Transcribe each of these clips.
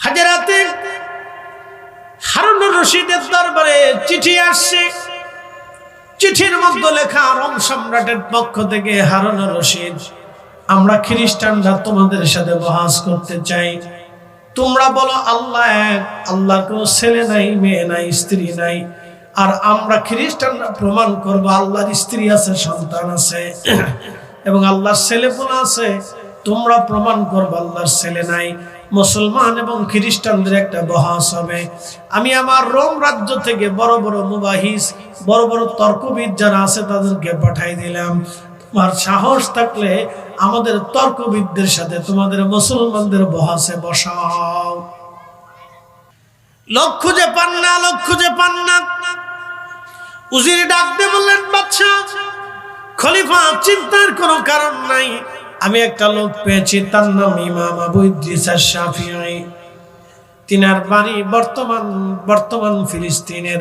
হাজারাতে হারুনুর রশিদের দরবারে চিঠি আসছে। চিঠির মধ্যে লেখা, রোম সম্রাটের পক্ষ থেকে, হারুনুর রশিদ, আমরা খ্রিস্টানরা তোমাদের সাথে বহাস করতে চাই। তোমরা বলো, আল্লাহ এক, আল্লাহর কোনো ছেলে নাই, মেয়ে নাই, স্ত্রী নাই। আর আমরা খ্রিস্টানরা প্রমাণ করব, আল্লাহর স্ত্রী আছে, সন্তান আছে। এবং আল্লাহর ছেলে আছে, তোমরা প্রমাণ করব, আল্লাহর ছেলে নাই। মুসলমান এবং খ্রিস্টানদের একটা বহাস হবে। আমি আমার রোম রাজ্য থেকে বড় বড় মুবাহিস, বড় বড় তর্কবিদ যারা আছে তাদেরকে পাঠাই দিলাম। তোমার সাহস থাকলে আমাদের তর্কবিদদের সাথে, তোমাদের মুসলমানদের বহাসে বসাও। লোক খুঁজে পান না, লোক খুঁজে পান না। উজির ডাক দিয়ে বললেন বাচ্চা খলিফা চিন্তার কোনো কারণ নাই। আমি একটা লোক পেয়েছি, তার নাম ইমাম আবু ইদ্রিস শাফিঈ তিনার বাড়ি বর্তমান বর্তমান ফিলিস্তিনের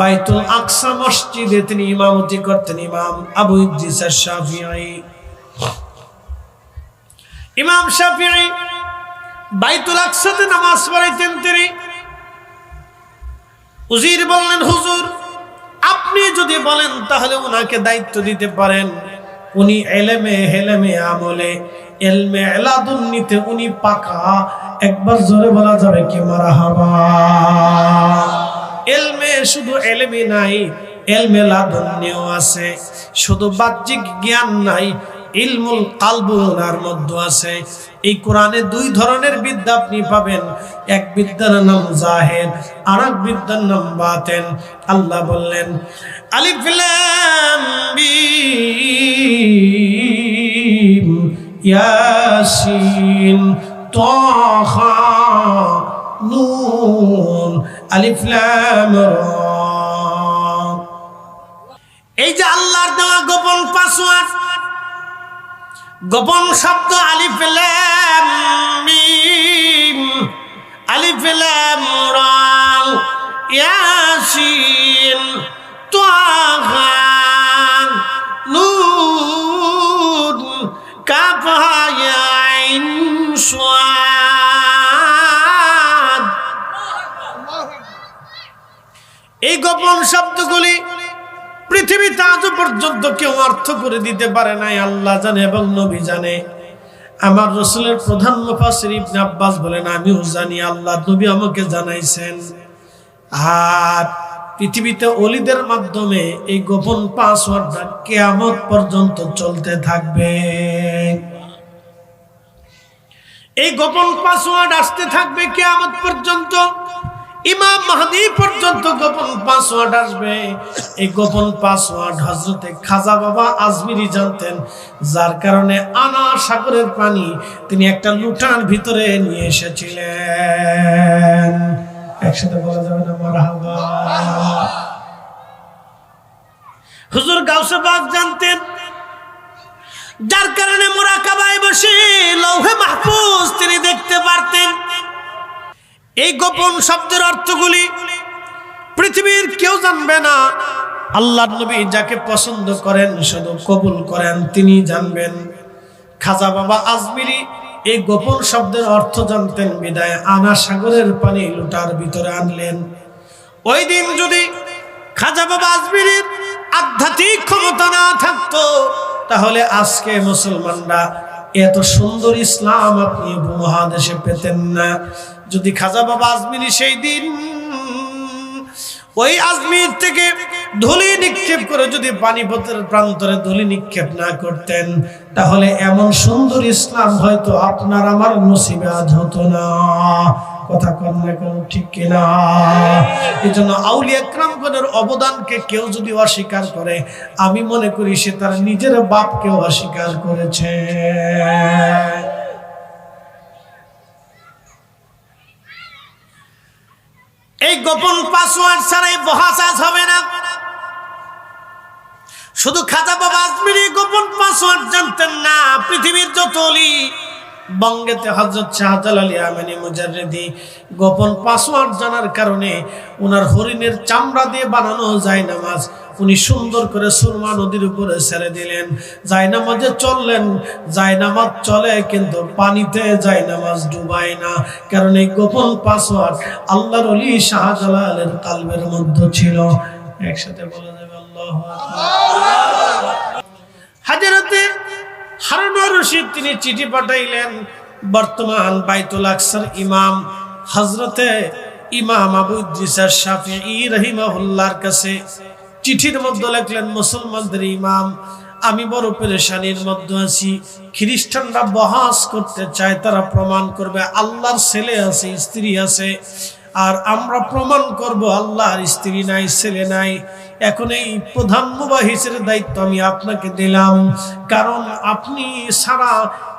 বাইতুল আকসা মসজিদে তিনি ইমামতি করতেন, ইমাম আবু ইদ্রিস শাফিঈ ইমাম শাফিঈ বাইতুল আকসাতে নামাজ পড়াইতেন তিনি। উজির বললেন, হুজুর, আপনি যদি বলেন তাহলে ওনাকে দায়িত্ব দিতে পারেন। উনি এলেমে হেলেমে আমলে। এলমে এলা এলাদুন্নিতে উনি পাকা। একবার জোরে বলা যাবে কি মারা হাবা? এলমে শুধু এলেমে নাই এলমেলা লাদুন্নিও আছে। শুধু বাহ্যিক জ্ঞান নাই ইলমুল কালবু ওনার মধ্যে আছে। এই কোরআনে দুই ধরনের বিদ্যা আপনি পাবেন। এক বিদ্যার নাম জাহের আর এক বিদ্যার নাম বাতেন। আল্লাহ বললেন, আলিফ লাম মিম ইয়াসিন তাহা নুন আলিফ লাম রা। এই যে আল্লাহর দেওয়া গোপন পাসওয়ার্ড গোপন শব্দ আলিফ মিম, আলিফ রা ইয়াসিন তাহা নুন কাফ হা ইয়া এই গোপন শব্দগুলি পৃথিবীতে আজও পর্যন্ত কেউ অর্থ করে দিতে পারে নাই, আল্লাহ জানে এবং নবী জানে। আমার রসুলের প্রধান মুফাসির ইবনে আব্বাস বলেন, আমিও জানি, আল্লাহ নবী আমাকে জানাইছেন। আর পৃথিবীতে অলিদের মাধ্যমে এই গোপন পাসওয়ার্ডটা কেয়ামত পর্যন্ত চলতে থাকবে। এই গোপন পাসওয়ার্ড আসতে থাকবে কেয়ামত পর্যন্ত, ইমাম মাহাদি পর্যন্ত গোপন পাসওয়ার্ড আসবে। এই গোপন পাসওয়ার্ড হজরতে খাজা বাবা আজমিরি জানতেন, যার কারণে আনা সাগরের পানি তিনি একটা লুটার ভিতরে নিয়ে এসেছিলেন। একসাথে বলা যাবে না হুজুর গাউসে বাগ জানতেন, যার কারণে মোরাকাবায় বসে লৌহে মাহফুজ তিনি দেখতে পারতেন। এই গোপন শব্দের অর্থগুলি কেউ জানবে না। আল্লাহ নবী যাকে পছন্দ করেন, শুধু কবুল করেন, তিনি জানবেন। খাজা বাবা আজমিরি এই গোপন শব্দের অর্থ জানতেন বিদায়, আনা সাগরের পানি লুটার ভিতরে আনলেন। ওই দিন যদি খাজা বাবা আজমিরির আধ্যাত্মিক ক্ষমতা না থাকতো, তাহলে আজকে মুসলমানরা এত সুন্দর ইসলাম আপনি উপমহাদেশে পেতেন না। যদি খাজা বাবা আজমিরি সেই দিন ওই আজমির থেকে ধুলি নিক্ষেপ করে যদি পানিপথের প্রান্তরে ধুলি নিক্ষেপ না করতেন, তাহলে এমন সুন্দর ইসলাম হয়তো আপনার আমার নসিবে হতো না। কথা এই জন্য ক্রামগণের অবদানকে কেউ যদি অস্বীকার করে, আমি মনে করি সে তার নিজের বাপকেও অস্বীকার করেছে। এই গোপন পাসওয়ার্ড ছাড়াই বহাসাজ হবে না। শুধু খাজা বাবা আজমিরি গোপন পাসওয়ার্ড জানতেন না, পৃথিবীর যত অলি, বঙ্গেতে হজরত শাহজাল আলী আমিনী মুজারিদি গোপন পাসওয়ার্ড জানার কারণে ওনার হরিণের চামড়া দিয়ে বানানো যায় নামাজ। উনি সুন্দর করে সুরমা নদীর উপরে ছেড়ে দিলেন। জায়নামাজে চললেন। জায়নামাজ চলে, কিন্তু পানিতে জায়নামাজ ডুবায় না। কারণ এই গোপন পাসওয়ার্ড আল্লাহর অলি শাহজালালের কালবের মধ্যে ছিল। একসাথে বলা যাবে আল্লাহ হাজারাতে হারুন রশিদ তিনি চিঠি পাঠাইলেন। বর্তমান বাইতুল আকসার ইমাম হজরতে ইমাম আবু ইদ্রিসার শাফিঈ রহিমাহুল্লাহর কাছে। চিঠির মধ্যে লিখলেন, মুসলমানদের ইমাম, আমি বড় পেরেশানির মধ্যে আছি। খ্রিস্টানরা বহাস করতে চায়, তারা প্রমাণ করবে, আল্লাহর ছেলে আছে, স্ত্রী আছে। আর আমরা প্রমাণ করব, আল্লাহর স্ত্রী নাই, ছেলে নাই। এখন এই প্রধান মুবাহিসের দায়িত্ব আমি আপনাকে দিলাম। কারণ আপনি সারা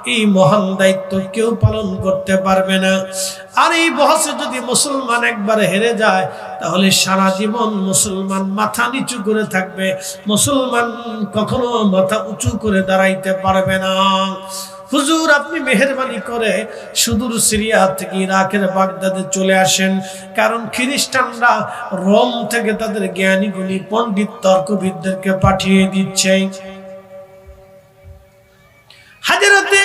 এই মহান দায়িত্ব কেউ পালন করতে পারবে না। আর এই বহসে যদি মুসলমান একবার হেরে যায়, তাহলে সারা জীবন মুসলমান মাথা নিচু করে থাকবে। মুসলমান কখনো মাথা উঁচু করে দাঁড়াইতে পারবে না। হুজুর, আপনি মেহরবানি করে সুদূর সিরিয়া থেকে ইরাকের বাগদাদে চলে আসেন। কারণ খ্রিস্টানরা রোম থেকে তাদের জ্ঞানী গুণী পণ্ডিত তর্কবিদদেরকে পাঠিয়ে দিচ্ছে। হাজারাতে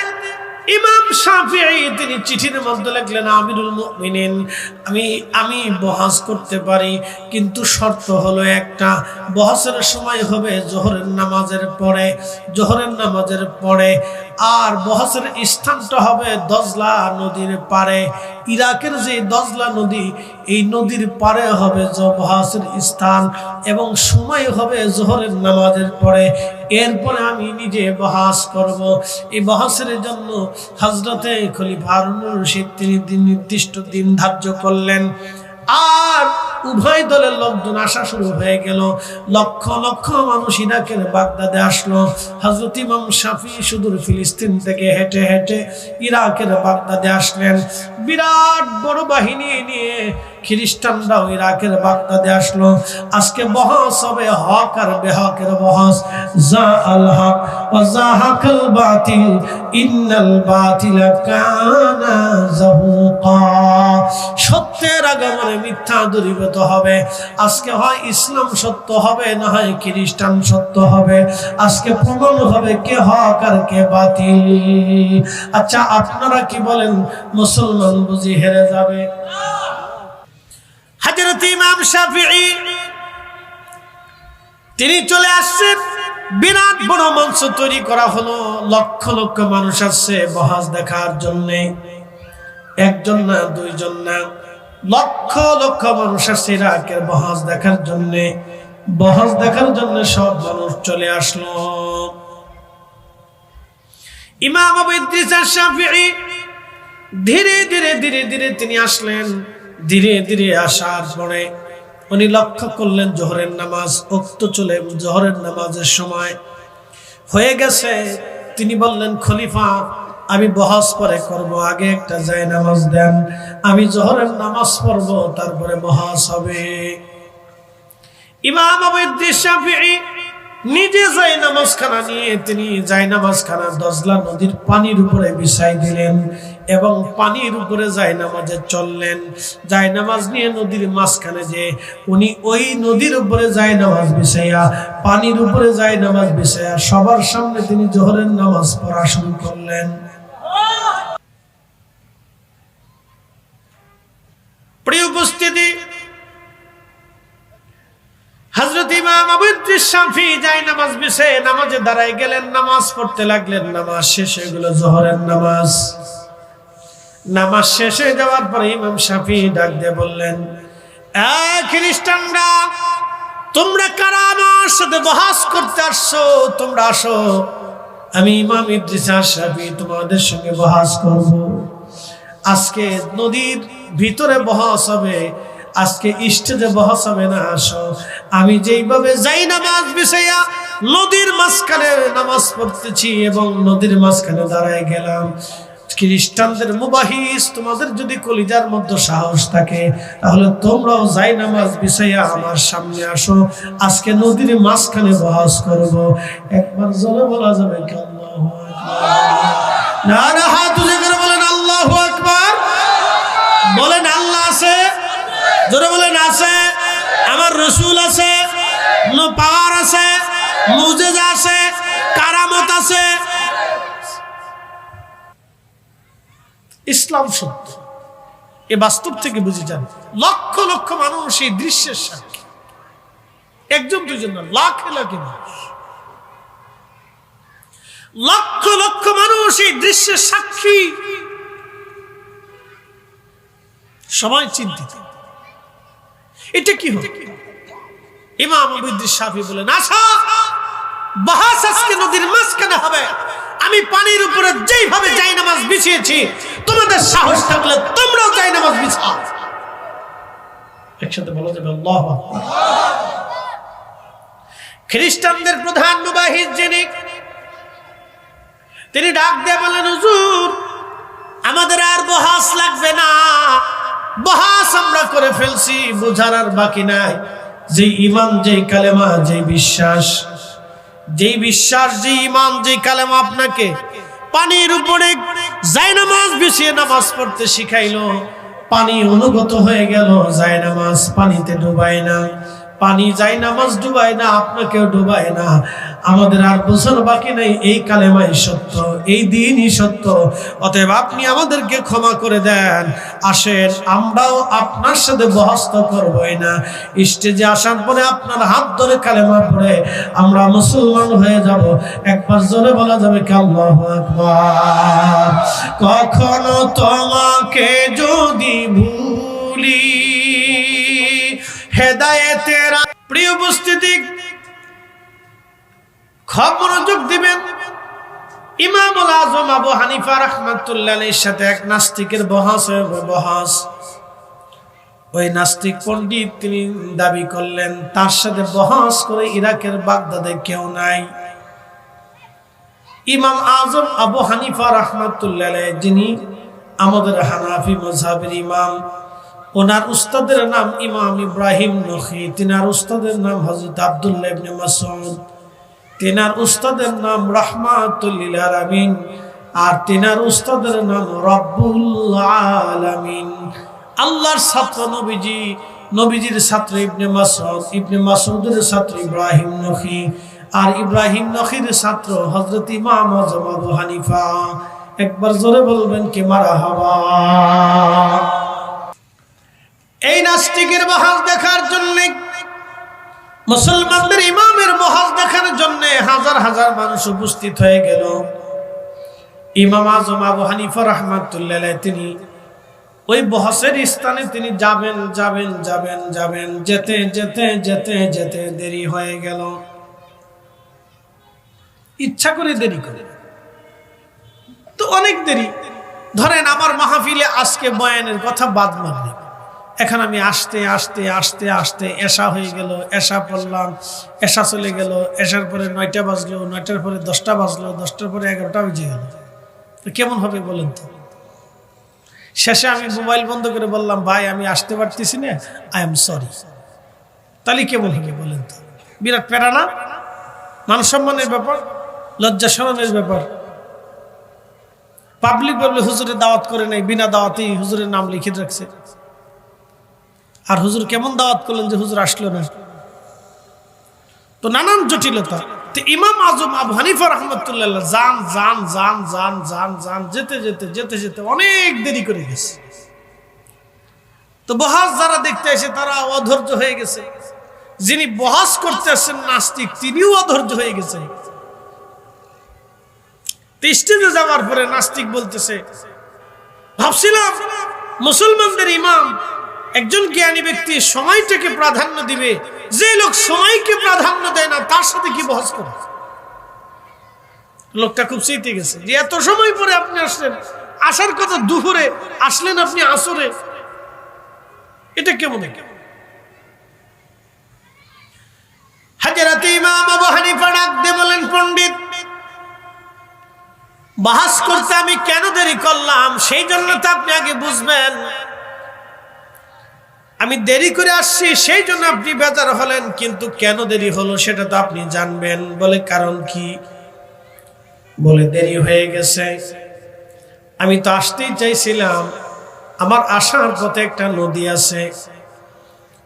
ইমাম শাফিঈ তিনি চিঠির মধ্যে লিখলেন, আমিরুল মুমিনিন, আমি আমি বহাস করতে পারি, কিন্তু শর্ত হলো একটা বহাসের সময় হবে জোহরের নামাজের পরে, জোহরের নামাজের পরে আর বহাসের স্থানটা হবে দজলা নদীর পারে ইরাকের যে দজলা নদী, এই নদীর পারে হবে বহাসের স্থান এবং সময় হবে জোহরের নামাজের পরে। এরপরে আমি নিজে বহাস করব। এই বহাসের জন্য হজরতে খলিফা হারুনুর রশিদ তিনি নির্দিষ্ট দিন ধার্য করলেন। আর উভয় দলের লোকজন আসা শুরু হয়ে গেল। লক্ষ লক্ষ মানুষ ইরাকের বাগদাদে আসলো। হজরত ইমাম শাফি সুদূর ফিলিস্তিন থেকে হেঁটে হেঁটে ইরাকের বাগদাদে আসলেন। বিরাট বড় বাহিনী নিয়ে খ্রিস্টানরাও ইরাকের বাগদাদে আসলো। আজকে বহস হবে হক আর বেহকের বহস যা আল হক ও জাহাকাল বাতিল। ইন্নাল বাতিল কানা জাহুকা সত্যের আগমনে মিথ্যা দূরীভূত হবে। আজকে হয় ইসলাম সত্য হবে, না হয় খ্রিস্টান সত্য হবে। আজকে প্রমাণ হবে কে হক আর কে বাতিল। আচ্ছা আপনারা কি বলেন, মুসলমান বুঝি হেরে যাবে? তিনি চলে আসছেন। বিরাট বড় মঞ্চ তৈরি করা হলো। লক্ষ লক্ষ মানুষ আসছে বহাজ দেখার জন্য। একজন না, দুইজন না, লক্ষ লক্ষ মানুষ আসছে বহাজ দেখার জন্য বহাজ দেখার জন্য সব মানুষ চলে আসলো। ইমাম আবু ইদ্রিস শাফিঈ ধীরে ধীরে ধীরে ধীরে তিনি আসলেন। ধীরে ধীরে আসার পরে উনি লক্ষ্য করলেন জোহরের নামাজ, উক্ত চলে জোহরের নামাজের সময় হয়ে গেছে। তিনি বললেন, খলিফা আমি বহস পরে করব, আগে একটা যায় নামাজ দেন। আমি জহরের নামাজ পড়ব, তারপরে বহস হবে। ইমাম নিজে যাই নামাজ খানা নিয়ে তিনি যাই নামাজ খানা দজলা নদীর পানির উপরে বিছাই দিলেন এবং পানির উপরে যাই নামাজে চললেন। যাই নামাজ নিয়ে নদীর মাঝখানে যে উনি ওই নদীর উপরে যাই নামাজ বিছাইয়া, পানির উপরে যাই নামাজ বিছাইয়া সবার সামনে তিনি জোহরের নামাজ পড়া শুরু করলেন। প্রিয় উপস্থিতি হজরত ইমাম আবু শাফি যাই নামাজ বিছে নামাজে দাঁড়ায় গেলেন, নামাজ পড়তে লাগলেন, নামাজ শেষ হয়ে গেল জোহরের নামাজ। নামাজ শেষ হয়ে যাওয়ার পরে ইমাম শাফি ডাক দিয়ে বললেন খ্রিস্টানরা, তোমরা কারা আমার সাথে বহাস করতে আসছো? তোমরা আসো, আমি ইমাম ইদ্রিস শাফি তোমাদের সঙ্গে বহাস করব। আজকে নদীর ভিতরে বহাস হবে, আজকে স্টেজে বহাস হবে না, আসো। আমি যেইভাবে যাই নামাজ বিছাইয়া নদীর মাঝখানে নামাজ পড়তেছি এবং নদীর মাঝখানে দাঁড়ায় গেলাম। খ্রিস্টানদের মুবাহিস, তোমাদের যদি কলিজার মধ্যে সাহস থাকে, তাহলে তোমরাও যাই নামাজ বিছাইয়া আমার সামনে আসো। আজকে নদীর মাঝখানে বহাস করব। একবার জলে বলা যাবে কি আল্লাহু আকবার? না জোরে বলেন, আছে। আমার রসুল আছে পাওয়ার আছে, মুজেজা আছে, কারামত আছে। ইসলাম সত্য। এ বাস্তব থেকে বুঝে যান, লক্ষ লক্ষ মানুষ এই দৃশ্যের সাক্ষী। একজন দুজন না, লাখ লাখে মানুষ। লক্ষ লক্ষ মানুষ এই দৃশ্যের সাক্ষী। সবাই চিন্তিত। এটা কি হবে ইমাম আবুদ্দিন বলেন বাহাস আজকে নদীর মাঝখানে হবে। আমি পানির উপরে যেইভাবে যাই নামাজ বিছিয়েছি, তোমাদের সাহস থাকলে তোমরাও যাই নামাজ বিছাও। একসাথে বলা যাবে, আল্লাহ খ্রিস্টানদের প্রধান মুবাহিদ যিনি, তিনি ডাক দিয়ে বলেন, হুজুর, আমাদের আর বহাস লাগবে না। বহাস আমরা করে ফেলছি, বোঝার আর বাকি নাই। যে ইমান যেই কালেমা যে বিশ্বাস। যেই বিশ্বাস যে ইমান যে কালেমা আপনাকে পানির উপরে যাই নামাজ বিছিয়ে নামাজ পড়তে শিখাইলো, পানি অনুগত হয়ে গেল যায় নামাজ পানিতে ডুবাই না। পানি যাই নামাজ ডুবায় না, আপনাকেও ডুবায় না। আমাদের আর বছর বাকি নেই, এই কালেমাই সত্য, এই দিনই সত্য। অতএব আপনি আমাদেরকে ক্ষমা করে দেন। আসেন, আমরাও আপনার সাথে বহস্ত করবই না। স্টেজে আসার পরে আপনার হাত ধরে কালেমা পড়ে আমরা মুসলমান হয়ে যাব। একবার জোরে বলা যাবে কি আল্লাহু আকবার। কখনো তোমাকে যদি ভুলি হেদায়েতের প্রিয় উপস্থিতি খুব মনোযোগ দিবেন। ইমামুল আজম আবু হানিফা রহমাতুল্লাহ সাথে এক নাস্তিকের বহাস বহাস, ওই নাস্তিক পণ্ডিত তিনি দাবি করলেন, তার সাথে বহাস করে ইরাকের বাগদাদে কেউ নাই। ইমাম আজম আবু হানিফা রহমাতুল্লাহ যিনি আমাদের হানাফি মজাবের ইমাম ওনার উস্তাদের নাম ইমাম ইব্রাহিম নখি, তিনার উস্তাদের নাম হজরত আবদুল্লাহ ইবনে তিনার উস্তাদের নাম রহমাতুল্লিল আলামিন, আর তিনার উস্তাদের নাম আলামিন। আল্লাহর ছাত্র নবীজি, নবীজির ছাত্র ইবনে মাসউদ, ইবনে মাসউদের ছাত্র ইব্রাহিম নখি, আর ইব্রাহিম নখির ছাত্র হজরত ইমাম আজম আবু হানিফা। একবার জোরে বলবেন কি মারা হাওয়া। এই নাস্তিকের বহাল দেখার জন্য, মুসলমানদের ইমামের বহাল দেখার জন্য হাজার হাজার মানুষ উপস্থিত হয়ে গেল। ইমাম আজম আবু হানিফা রহমাতুল্লাহ তিনি ওই বহসের স্থানে তিনি যাবেন যাবেন যাবেন যাবেন, যেতে যেতে যেতে যেতে দেরি হয়ে গেল। ইচ্ছা করে দেরি করে। তো অনেক দেরি। ধরেন আমার মাহফিলে আজকে বয়ানের কথা বাদ মারলে এখন আমি আসতে আসতে আসতে আসতে এসা হয়ে গেল, এসা পড়লাম, এসা চলে গেল, এসার পরে নয়টা বাজলো, নয়টার পরে দশটা বাজলো, দশটার পরে এগারোটা বেজে গেল। তো কেমন হবে বলেন তো? শেষে আমি মোবাইল বন্ধ করে বললাম, ভাই, আমি আসতে পারতেছি না আই এম সরি তাহলে কেমন হবে বলেন তো? বিরাট প্যারা না? মান সম্মানের ব্যাপার, লজ্জা শরণের ব্যাপার। পাবলিক বললে হুজুরে দাওয়াত করে নেই। বিনা দাওয়াতেই হুজুরের নাম লিখে রাখছে। আর হুজুর কেমন দাওয়াত করলেন যে হুজুর আসলো না? তো নানান জটিলতা। তো ইমাম আজম আবু হানিফা রহমতুল্লাহ যান যান যান যান যান যান, যেতে যেতে যেতে যেতে অনেক দেরি করে গেছে। তো বহাস যারা দেখতে এসে তারা অধৈর্য হয়ে গেছে। যিনি বহাস করতে আসছেন নাস্তিক, তিনিও অধৈর্য হয়ে গেছেন স্টেজে যাওয়ার পরে নাস্তিক বলতেছে, ভাবছিলাম মুসলমানদের ইমাম একজন জ্ঞানী ব্যক্তি সময়টাকে প্রাধান্য দিবে। যে লোক সময়কে প্রাধান্য দেয় না, তার সাথে কি বহস করে? লোকটা খুব চিতে গেছে যে এত সময় পরে আপনি আসলেন। আসার কথা দুপুরে, আসলেন আপনি আসরে। এটা কেমন ইমাম আবু বলেন, পণ্ডিত, বাহাস করতে আমি কেন দেরি করলাম? সেই জন্য তো আপনি আগে বুঝবেন। আমি দেরি করে আসছি, সেই জন্য আপনি বেজার হলেন, কিন্তু কেন দেরি হলো সেটা তো আপনি জানবেন। বলে কারণ কি? বলে দেরি হয়ে গেছে। আমি তো আসতেই চাইছিলাম। আমার আসার পথে একটা নদী আছে।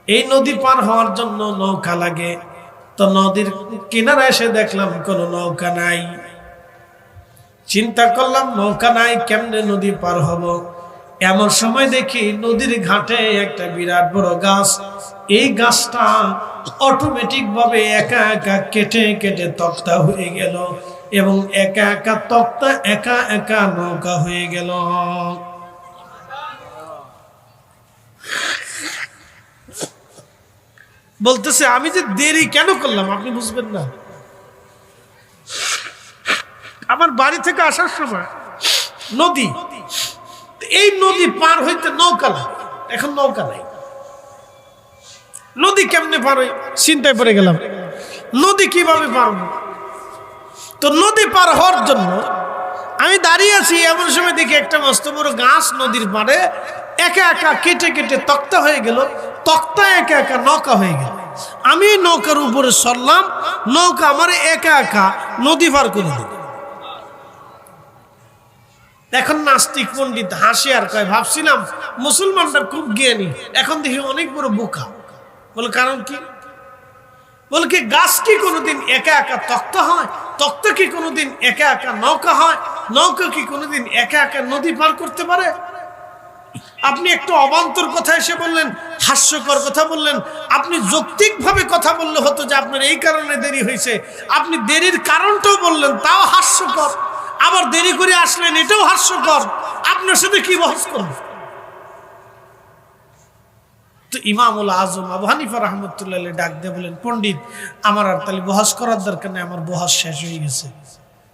এই নদী পার হওয়ার জন্য নৌকা লাগে। তো নদীর কিনারে এসে দেখলাম কোনো নৌকা নাই। চিন্তা করলাম, নৌকা নাই, কেমনে নদী পার হব? এমন সময় দেখি নদীর ঘাটে একটা বিরাট বড় গাছ। এই গাছটা অটোমেটিক ভাবে একা একা কেটে কেটে তক্তা হয়ে গেল এবং একা একা তক্তা, একা একা নৌকা হয়ে গেল। বলতেছে, আমি যে দেরি কেন করলাম? আপনি বুঝবেন না। আমার বাড়ি থেকে আসার সময় নদী এই নদী পার হইতে নৌকা লাগে এখন নৌকা নাই। নদী কেমনে পার হই চিন্তায় পড়ে গেলাম। নদী কীভাবে পারব তো নদী পার হওয়ার জন্য আমি দাঁড়িয়ে আছি এমন সময় দেখি একটা মস্ত বড় গাছ নদীর পাড়ে একা একা কেটে কেটে তক্তা হয়ে গেল। তক্তা একা একা নৌকা হয়ে গেল। আমি নৌকার উপরে সরলাম, নৌকা আমার একা একা নদী পার করে দিল। এখন নাস্তিক পণ্ডিত হাসি আর কয়, ভাবছিলাম মুসলমানরা খুব জ্ঞানী, এখন দেখি অনেক বড় বোকা। বলে, কারণ কি? বলে কি, গাছ কি কোনোদিন একা একা তক্ত হয়? তক্ত কি কোনোদিন একা একা নৌকা হয়? নৌকা কি কোনোদিন একা একা নদী পার করতে পারে? আপনি একটু অবান্তর কথা এসে বললেন, হাস্যকর কথা বললেন। আপনি যৌক্তিকভাবে কথা বললে হতো যে আপনার এই কারণে দেরি হয়েছে। আপনি দেরির কারণটাও বললেন, তাও হাস্যকর। আবার দেরি করে আসলেন, এটাও হাস্যকর। আপনার সাথে কি বহস করব তো ইমামুল আজম আবু হানিফা রহমতুল্লাহ ডাক দিয়ে বলেন, পণ্ডিত, আমার আর তাহলে বহাস করার দরকার নেই, আমার বহাস শেষ হয়ে গেছে।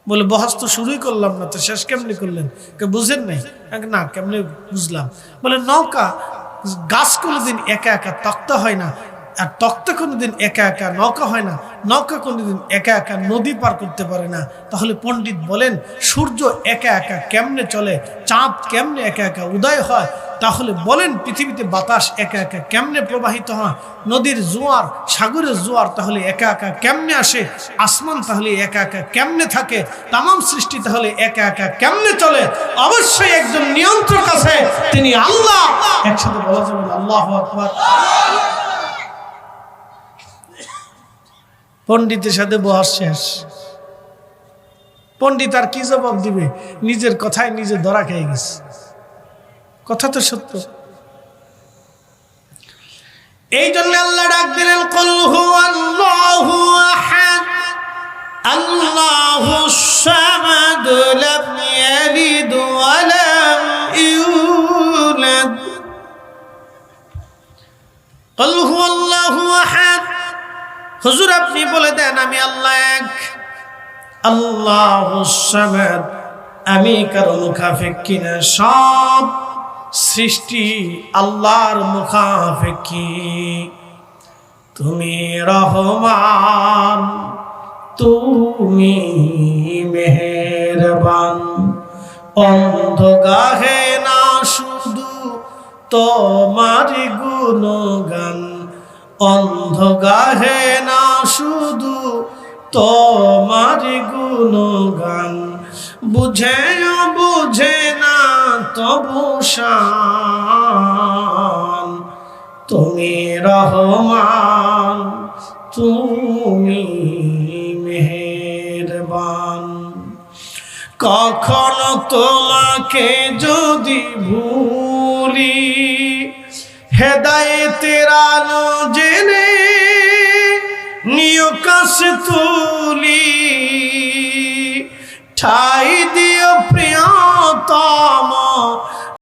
বলে, বহাস তো শুরুই করলাম না, তো শেষ কেমনি করলেন? কে, বুঝেন নাই? না, কেমনি বুঝলাম? বলে, নৌকা গাছ কোনোদিন একা একা তক্ত হয় না আর তক্তা কোনোদিন একা একা নৌকা হয় না, নৌকা কোনোদিন একা একা নদী পার করতে পারে না। তাহলে পণ্ডিত বলেন, সূর্য একা একা কেমনে চলে, চাঁদ কেমনে একা একা উদয় হয়? তাহলে বলেন, পৃথিবীতে বাতাস একা একা কেমনে প্রবাহিত হয়? নদীর জোয়ার, সাগরের জোয়ার তাহলে একা একা কেমনে আসে? আসমান তাহলে একা একা কেমনে থাকে? তাম সৃষ্টি তাহলে একা একা কেমনে চলে? অবশ্যই একজন নিয়ন্ত্রক আছে, তিনি আল্লাহ। একসাথে বলা যাবে আল্লাহ আকবার। পণ্ডিতের সাথে বহাস শেষ। পণ্ডিত আর কি জবাব দিবে? নিজের কথায় নিজে ধরা খেয়ে গেছে। কথা তো সত্য। এই জন্য আল্লাহ ডাক দিলেন, কল হু আল্লাহু আহাদ। আল্লাহু হুজুর, আপনি বলে দেন, আমি আল্লাহ এক। আল্লাহু আমি কারও মুখাফেক্ষি না সব সৃষ্টি আল্লাহর মুখাফেক্ষি তুমি রহমান, তুমি মেহেরবান। অন্ধ গাহে না শুধু তোমার গুণগান। অন্ধ গাহে না শুধু তোমার গুণগান। বুঝেও বুঝে না তবু তুমি রহমান, তুমি মেহেরবান। কখনো তোমাকে যদি ভুলি হেদায়েতের আলো জেনে নিয়কাশ তুলি। ঠাই দিও প্রিয়তম